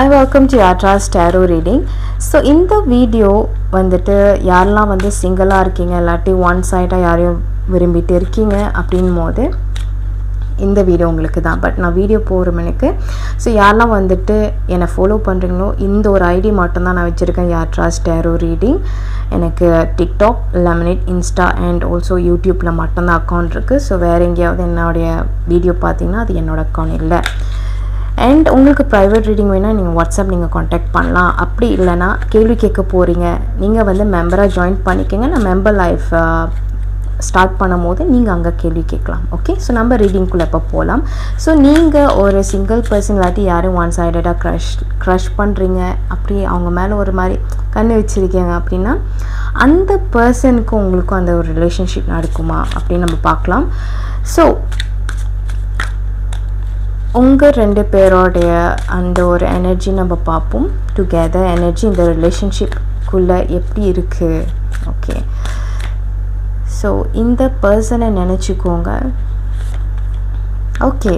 Hi welcome to Yatras tarot reading so இந்த video வந்துட்டு யாரெல்லாம் வந்து சிங்கிளாக இருக்கீங்க இல்லாட்டி ஒன் சைடாக யாரையும் விரும்பிட்டு இருக்கீங்க அப்படின் போது இந்த வீடியோ உங்களுக்கு தான். பட் நான் வீடியோ போகிற மணிக்கு ஸோ யாரெல்லாம் வந்துட்டு என்னை ஃபாலோ பண்ணுறீங்களோ இந்த ஒரு ஐடி மட்டும்தான் நான் வச்சுருக்கேன் யாட்ராஸ் டேரோ ரீடிங் எனக்கு TikTok lemonade insta and also யூடியூப்பில் மட்டும்தான் அக்கௌண்ட் இருக்குது ஸோ வேறு எங்கேயாவது என்னுடைய வீடியோ பார்த்தீங்கன்னா அது என்னோட அக்கௌண்ட் இல்லை. அண்ட் உங்களுக்கு ப்ரைவேட் ரீடிங் வேணால் நீங்கள் வாட்ஸ்அப் நீங்கள் காண்டாக்ட் பண்ணலாம். அப்படி இல்லைனா கேள்வி கேட்க போகிறீங்க நீங்கள் வந்து மெம்பராக ஜாயின் பண்ணிக்கோங்க. நான் மெம்பர் லைஃப் ஸ்டார்ட் பண்ணும் போது நீங்கள் அங்கே கேள்வி கேட்கலாம். ஓகே ஸோ நம்ம ரீடிங்குள்ளே இப்போ போகலாம் ஸோ நீங்கள் ஒரு சிங்கிள் பர்சன் இல்லாட்டி யாரும் ஒன் சைடடாக க்ரஷ் க்ரஷ் பண்ணுறீங்க அப்படி அவங்க மேலே ஒரு மாதிரி கண்ணு வச்சுருக்கீங்க அப்படின்னா அந்த பர்சனுக்கும் உங்களுக்கும் அந்த ஒரு ரிலேஷன்ஷிப் நடக்குமா? அப்படின்னு நம்ம பார்க்கலாம். ஸோ உங்கள் ரெண்டு பேரோடைய அந்த ஒரு எனர்ஜி நம்ம பார்ப்போம். டுகெதர் எனர்ஜி இந்த ரிலேஷன்ஷிப்புக்குள்ளே எப்படி இருக்குது ஓகே ஸோ இந்த பர்சனை நினச்சிக்கோங்க. ஓகே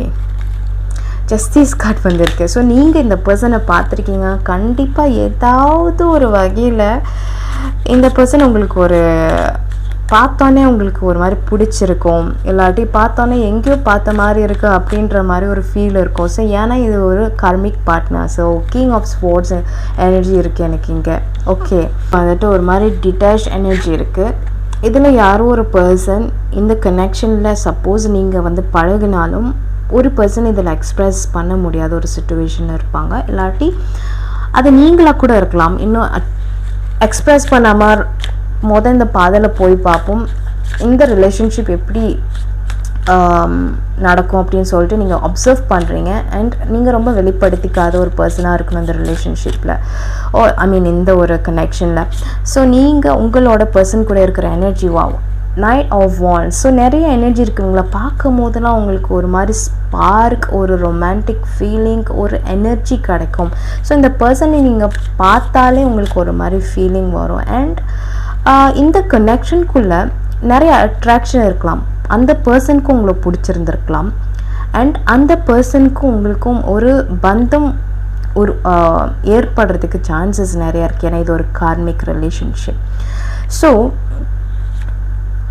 ஜஸ்டிஸ் கார்ட் வந்திருக்கு. ஸோ நீங்கள் இந்த பர்சனை பார்த்துருக்கீங்க. கண்டிப்பாக ஏதாவது ஒரு வகையில் இந்த பர்சன் உங்களுக்கு ஒரு பார்த்தோன்னே உங்களுக்கு ஒரு மாதிரி பிடிச்சிருக்கும். இல்லாட்டி பார்த்தோன்னே எங்கேயோ பார்த்த மாதிரி இருக்குது அப்படின்ற மாதிரி ஒரு ஃபீல் இருக்கும். ஸோ ஏன்னா இது ஒரு karmic partner so king of swords energy இருக்குது எனக்கு இங்கே. ஓகே வந்துட்டு ஒரு மாதிரி டிட்டாச் எனர்ஜி இருக்குது இதில் யாரோ ஒரு பர்சன் இந்த கனெக்ஷனில் சப்போஸ் நீங்கள் வந்து பழகினாலும் ஒரு பர்சன் இதில் எக்ஸ்ப்ரெஸ் பண்ண முடியாத ஒரு சுச்சுவேஷன் இருப்பாங்க. இல்லாட்டி அது நீங்களாக கூட இருக்கலாம். இன்னும் எக்ஸ்ப்ரெஸ் பண்ணாமல் மொதல் இந்த பாதையில் போய் பார்ப்போம். இந்த ரிலேஷன்ஷிப் எப்படி நடக்கும் அப்படின்னு சொல்லிட்டு நீங்கள் அப்சர்வ் பண்ணுறீங்க அண்ட் நீங்கள் ரொம்ப வெளிப்படுத்திக்காத ஒரு பர்சனாக இருக்கணும் இந்த ரிலேஷன்ஷிப்பில் ஓ ஐ மீன் இந்த ஒரு கனெக்ஷனில் ஸோ நீங்கள் உங்களோட பர்சன் கூட இருக்கிற எனர்ஜி வா நைட் ஆஃப் வால் ஸோ நிறைய எனர்ஜி இருக்குங்களா பார்க்கும் போதெல்லாம் உங்களுக்கு ஒரு மாதிரி ஸ்பார்க் ஒரு ரொமான்டிக் ஃபீலிங் ஒரு எனர்ஜி கிடைக்கும். ஸோ இந்த பர்சனை நீங்கள் பார்த்தாலே உங்களுக்கு ஒரு மாதிரி ஃபீலிங் வரும். அண்ட் இந்த கனெக்ஷனுக்குள்ளே நிறைய அட்ராக்ஷன் இருக்கலாம். அந்த பர்சனுக்கும் உங்களை பிடிச்சிருந்துருக்கலாம். அண்ட் அந்த பர்சனுக்கும் உங்களுக்கும் ஒரு பந்தம் ஒரு ஏற்படுறதுக்கு சான்சஸ் நிறையா இருக்குது ஏன்னா இது ஒரு karmic relationship so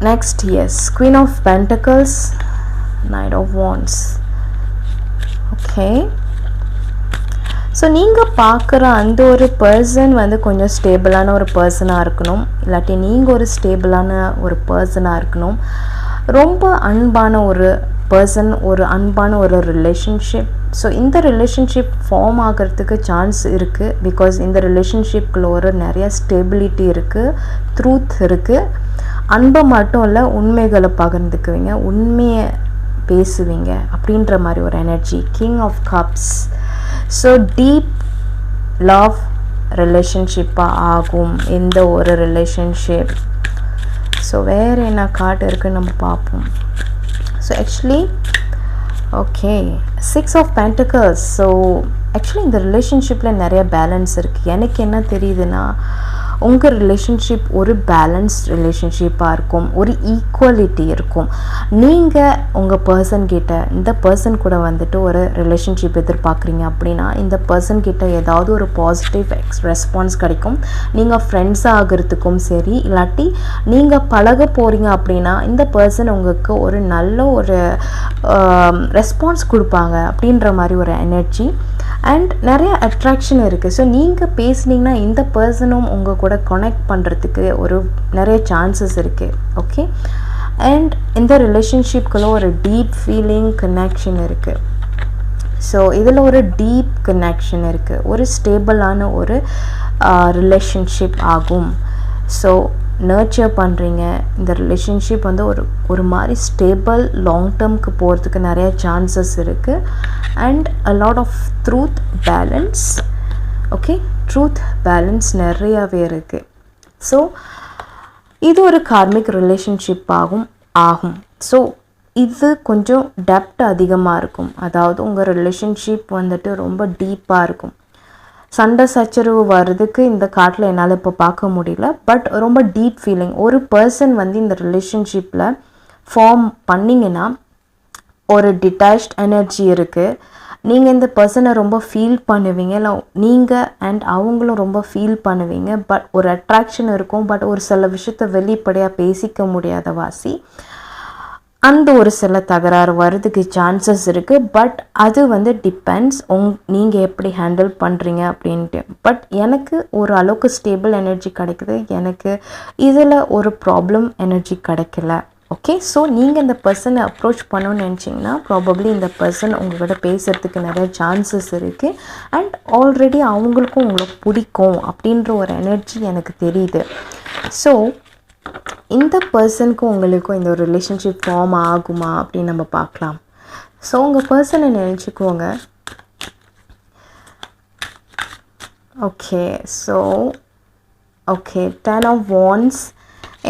next is queen of pentacles knight of wands okay so நீங்கள் பார்க்குற அந்த ஒரு பர்சன் வந்து கொஞ்சம் ஸ்டேபிளான ஒரு பர்சனாக இருக்கணும். இல்லாட்டி நீங்கள் ஒரு ஸ்டேபிளான ஒரு பர்சனாக இருக்கணும். ரொம்ப அன்பான ஒரு பர்சன் ஒரு அன்பான ஒரு ரிலேஷன்ஷிப் ஸோ இந்த ரிலேஷன்ஷிப் ஃபார்ம் ஆகிறதுக்கு சான்ஸ் இருக்குது பிகாஸ் இந்த ரிலேஷன்ஷிப்பில் ஒரு நிறைய ஸ்டெபிலிட்டி இருக்குது ட்ரூத் இருக்குது அன்பை மட்டும் இல்லை உண்மைகளை பகிர்ந்துக்குவீங்க உண்மையை பேசுவீங்க அப்படின்ற மாதிரி ஒரு energy king of cups so deep love ரிலேஷன்ஷிப்பாக ஆகும் எந்த ஒரு ரிலேஷன்ஷிப் ஸோ வேறு என்ன கார்டு இருக்குன்னு நம்ம பார்ப்போம். So actually okay six of pentacles so actually இந்த ரிலேஷன்ஷிப்பில் நிறைய பேலன்ஸ் இருக்குது எனக்கு என்ன தெரியுதுன்னா உங்கள் ரிலேஷன்ஷிப் ஒரு பேலன்ஸ்ட் ரிலேஷன்ஷிப்பாக இருக்கும் ஒரு ஈக்குவலிட்டி இருக்கும். நீங்கள் உங்கள் பர்சன் கிட்ட இந்த பர்சன் கூட வந்துட்டு ஒரு ரிலேஷன்ஷிப் எதிர்பார்க்குறீங்க அப்படின்னா இந்த பர்சன் கிட்ட ஏதாவது ஒரு பாசிட்டிவ் எக்ஸ் ரெஸ்பான்ஸ் கிடைக்கும். நீங்கள் ஃப்ரெண்ட்ஸ் ஆகிறதுக்கும் சரி இல்லாட்டி நீங்கள் பழக போகிறீங்க அப்படின்னா இந்த பர்சன் உங்களுக்கு ஒரு நல்ல ஒரு ரெஸ்பான்ஸ் கொடுப்பாங்க அப்படின்ற மாதிரி ஒரு எனர்ஜி அண்ட் நிறைய அட்ராக்ஷன் இருக்குது ஸோ நீங்கள் பேசுனீங்கன்னா இந்த பர்சனும் உங்கள் கூட கனெக்ட் பண்ணுறதுக்கு ஒரு நிறைய சான்சஸ் இருக்குது ஓகே அண்ட் இந்த ரிலேஷன்ஷிப்குள்ள ஒரு டீப் ஃபீலிங் கனெக்ஷன் இருக்குது ஸோ இதில் ஒரு டீப் கனெக்ஷன் இருக்குது ஒரு ஸ்டேபிளான ஒரு ரிலேஷன்ஷிப் ஆகும். ஸோ நர்ச்சர் பண்ணுறீங்க இந்த ரிலேஷன்ஷிப் வந்து ஒரு ஒரு மாதிரி ஸ்டேபிள் லாங் டேர்முக்கு போகிறதுக்கு நிறைய சான்சஸ் இருக்குது and a lot of truth balance okay truth balance நிறையாவே இருக்குது ஸோ இது ஒரு கார்மிக் ரிலேஷன்ஷிப் ஆகும் ஆகும். ஸோ இது கொஞ்சம் டெப்த் அதிகமாக இருக்கும். அதாவது உங்கள் ரிலேஷன்ஷிப் வந்துட்டு ரொம்ப டீப்பாக இருக்கும். சண்டை சச்சரவு வர்றதுக்கு இந்த காட்டில் என்னால் இப்போ பார்க்க முடியல. பட் ரொம்ப டீப் ஃபீலிங் ஒரு பர்சன் வந்து இந்த ரிலேஷன்ஷிப்பில் ஃபார்ம் பண்ணிங்கன்னா ஒரு டிட்டாச்ட் எனர்ஜி இருக்குது நீங்கள் இந்த பர்சனை ரொம்ப ஃபீல் பண்ணுவீங்க. இல்லை நீங்கள் அண்ட் அவங்களும் ரொம்ப ஃபீல் பண்ணுவீங்க. பட் ஒரு அட்ராக்ஷன் இருக்கும். பட் ஒரு சில விஷயத்த வெளிப்படையாக பேசிக்க முடியாத வாசி. அந்த ஒரு சில தகராறு வர்றதுக்கு சான்சஸ் இருக்குது பட் அது வந்து டிபெண்ட்ஸ் உங் நீங்கள் எப்படி ஹேண்டில் பண்ணுறீங்க அப்படின்ட்டு. பட் எனக்கு ஒரு அளவுக்கு ஸ்டேபிள் எனர்ஜி கிடைக்குது. எனக்கு இதில் ஒரு ப்ராப்ளம் எனர்ஜி கிடைக்கல. ஓகே ஸோ நீங்கள் இந்த பர்சனை அப்ரோச் பண்ணணும்னு நினச்சிங்கன்னா ப்ராபப்ளி இந்த பர்சன் உங்கள்கிட்ட பேசுகிறதுக்கு நிறைய சான்சஸ் இருக்குது அண்ட் ஆல்ரெடி அவங்களுக்கும் உங்களை பிடிக்கும் அப்படின்ற ஒரு எனர்ஜி எனக்கு தெரியுது. ஸோ இந்த பர்சனுக்கும் உங்களுக்கும் இந்த ஒரு ரிலேஷன்ஷிப் ஃபார்ம் ஆகுமா அப்படின்னு நம்ம பார்க்கலாம். ஸோ உங்கள் பர்சனை நினச்சிக்கோங்க. Okay so okay ten of wands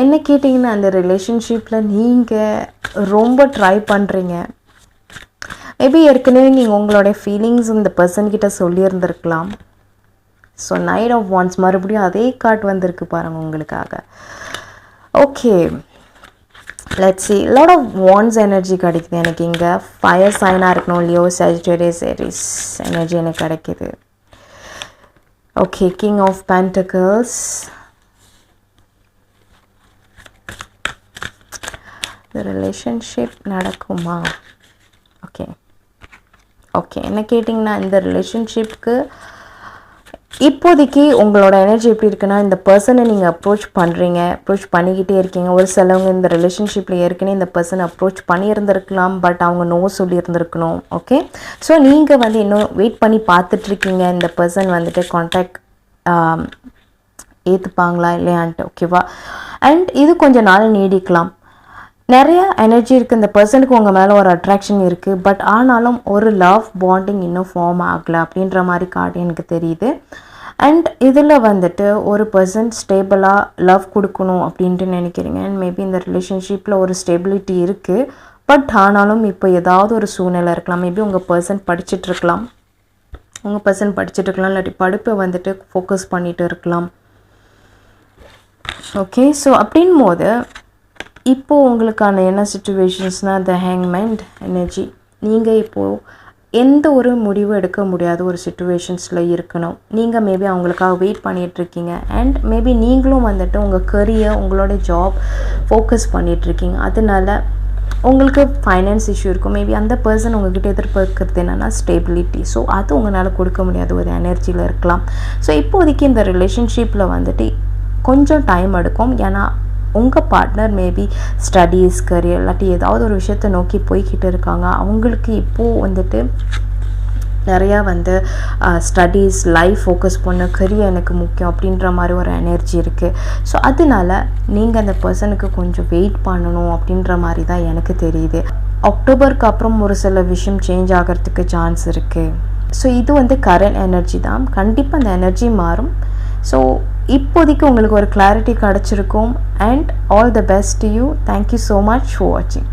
என்ன கேட்டிங்கன்னா அந்த ரிலேஷன்ஷிப்பில் நீங்கள் ரொம்ப ட்ரை பண்ணுறீங்க மேபி ஏற்கனவே நீங்கள் உங்களுடைய ஃபீலிங்ஸ் இந்த பர்சன்கிட்ட சொல்லியிருந்திருக்கலாம். ஸோ நைட் ஆஃப் வான்ஸ் மறுபடியும் அதே கார்ட் வந்திருக்கு பாருங்கள் உங்களுக்காக. Okay let see lot of wands energy கிடைக்குது எனக்கு இங்கே. ஃபயர் சைனாக இருக்கணும். லியோ சஜிடேரியஸ் ஏரிஸ் எனர்ஜி எனக்கு கிடைக்குது. Okay king of pentacles relationship நடக்குமா? ஓகே ஓகே என்ன கேட்டிங்கன்னா இந்த ரிலேஷன்ஷிப்க்கு இப்போதைக்கு உங்களோட எனர்ஜி எப்படி இருக்குன்னா இந்த பர்சனை நீங்கள் அப்ரோச் பண்ணுறீங்க அப்ரோச் பண்ணிக்கிட்டே இருக்கீங்க. ஒரு சிலவங்க இந்த ரிலேஷன்ஷிப்பில் ஏற்கனவே இந்த பர்சனை அப்ரோச் பண்ணியிருந்திருக்கலாம் பட் அவங்க நோ சொல்லியிருந்திருக்கணும் ஓகே ஸோ நீங்கள் வந்து இன்னும் வெயிட் பண்ணி பார்த்துட்ருக்கீங்க. இந்த பர்சன் வந்துட்டு காண்டாக்ட் ஏற்றுப்பாங்களா இல்லையான்ட்டு ஓகேவா அண்ட் இது கொஞ்ச நாள் நீடிக்கலாம். நிறைய எனர்ஜி இருக்குது இந்த பர்சனுக்கு உங்கள் மேலே ஒரு அட்ராக்ஷன் இருக்குது பட் ஆனாலும் ஒரு லவ் பாண்டிங் இன்னும் ஃபார்ம் ஆகலை அப்படின்ற மாதிரி கார்டு எனக்கு தெரியுது. அண்ட் இதில் வந்துட்டு ஒரு பர்சன் ஸ்டேபிளாக லவ் கொடுக்கணும் அப்படின்ட்டு நினைக்கிறீங்க. அண்ட் மேபி இந்த ரிலேஷன்ஷிப்பில் ஒரு ஸ்டெபிலிட்டி இருக்குது பட் ஆனாலும் இப்போ ஏதாவது ஒரு சூழ்நிலை இருக்கலாம். மேபி உங்கள் பர்சன் படிச்சுட்டு இருக்கலாம். உங்கள் பர்சன் படிச்சுட்டு இருக்கலாம். இல்லாட்டி படிப்பை வந்துட்டு ஃபோக்கஸ் பண்ணிட்டு இருக்கலாம். ஓகே ஸோ அப்படின் போது இப்போது உங்களுக்கான என்ன சுச்சுவேஷன்ஸ்னால் த ஹேங்மெண்ட் எனர்ஜி நீங்கள் இப்போது எந்த ஒரு முடிவும் எடுக்க முடியாத ஒரு சுச்சுவேஷன்ஸில் இருக்கணும். நீங்கள் மேபி அவங்களுக்காக வெயிட் பண்ணிகிட்ருக்கீங்க அண்ட் மேபி நீங்களும் வந்துட்டு உங்கள் கரியர் உங்களோட ஜாப் ஃபோக்கஸ் பண்ணிகிட்ருக்கீங்க அதனால உங்களுக்கு ஃபைனான்ஸ் இஷ்யூ இருக்கும். மேபி அந்த பர்சன் உங்ககிட்ட எதிர்பார்க்கறது என்னென்னா ஸ்டேபிலிட்டி ஸோ அது உங்களால் கொடுக்க முடியாத ஒரு எனர்ஜியில் இருக்கலாம். ஸோ இப்போதைக்கு இந்த ரிலேஷன்ஷிப்பில் வந்துட்டு கொஞ்சம் டைம் எடுக்கும். ஏன்னா உங்கள் பார்ட்னர் மேபி ஸ்டடீஸ் கரியர் இல்லாட்டி ஏதாவது ஒரு விஷயத்தை நோக்கி போய்கிட்டு இருக்காங்க அவங்களுக்கு இப்போது வந்துட்டு நிறையா வந்து ஸ்டடீஸ் லைஃப் ஃபோக்கஸ் பண்ண கரியர் எனக்கு முக்கியம் அப்படின்ற மாதிரி ஒரு எனர்ஜி இருக்குது ஸோ அதனால நீங்கள் அந்த பர்சனுக்கு கொஞ்சம் வெயிட் பண்ணணும் அப்படின்ற மாதிரி தான் எனக்கு தெரியுது. அக்டோபருக்கு அப்புறம் ஒரு சில விஷயம் சேஞ்ச் ஆகிறதுக்கு சான்ஸ் இருக்குது ஸோ இது வந்து கரண்ட் எனர்ஜி தான். கண்டிப்பாக அந்த எனர்ஜி மாறும். ஸோ இப்போதைக்கு உங்களுக்கு ஒரு கிளாரிட்டி கிடச்சிருக்கும். And all the best you thank you so much for வாட்சிங்